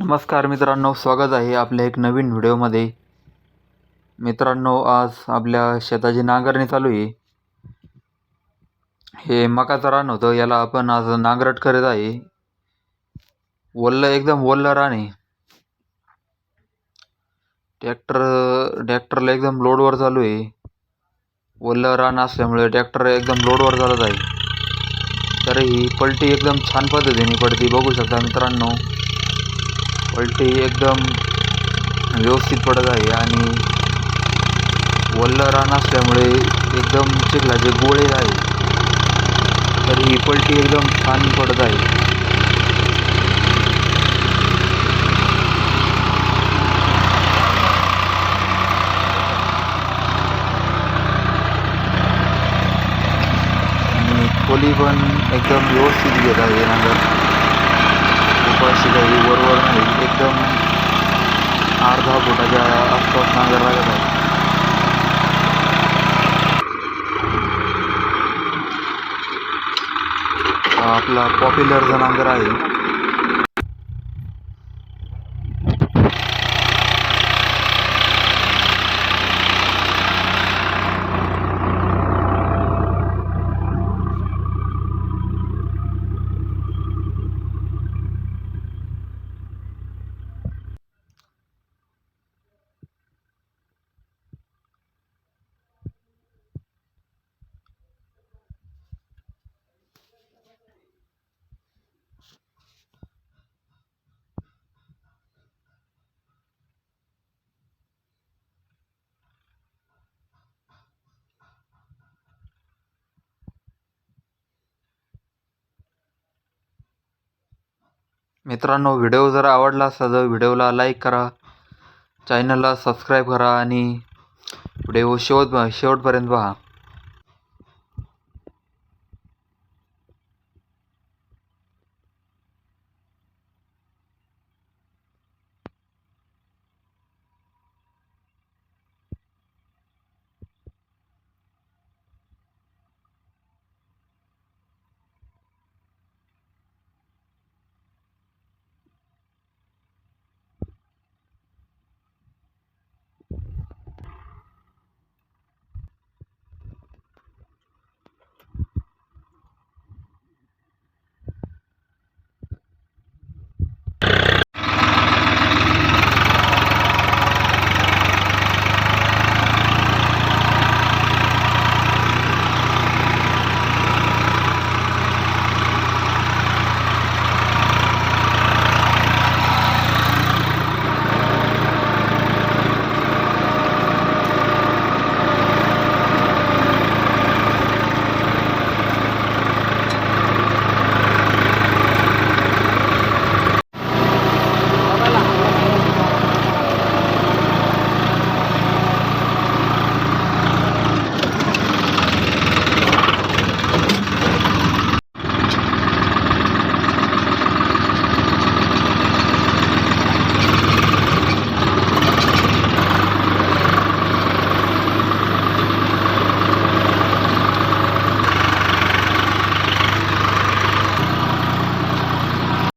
नमस्कार मित्रांनो स्वागत आहे आपल्या एक नवीन व्हिडिओमध्ये. मित्रांनो आज आपल्या शेताची नांगरणी चालू आहे. हे मकाचं रान होतं याला आपण आज नांगरट करत आहे. वल्ल एकदम वल्ल रान आहे. ट्रॅक्टर ट्रॅक्टरला एकदम लोडवर चालू आहे. वल्ल रान असल्यामुळे ट्रॅक्टर एकदम लोडवर चालत आहे. तर ही पलटी एकदम छान पद्धतीने पडते बघू शकता मित्रांनो. पलटी एकदम व्यवस्थित पडत आहे आणि वल्ल रान असल्यामुळे एकदम चिखलाचे गोळे आहे. तर ही पलटी एकदम छान पडत आहे. आणि खोली पण एकदम व्यवस्थित घेत आहे. नांगर उपाशी काही वरवर नाही एकदम अर्धा फुटाच्या आसपास नांगर लागत आहे. हा आपला पॉप्युलरचा नांगर आहे मित्रांनो व्हिडिओ जर आवडला असेल तर व्हिडिओला लाईक करा चॅनलला सबस्क्राईब करा आणि व्हिडिओ शेवट शेवटपर्यंत पहा.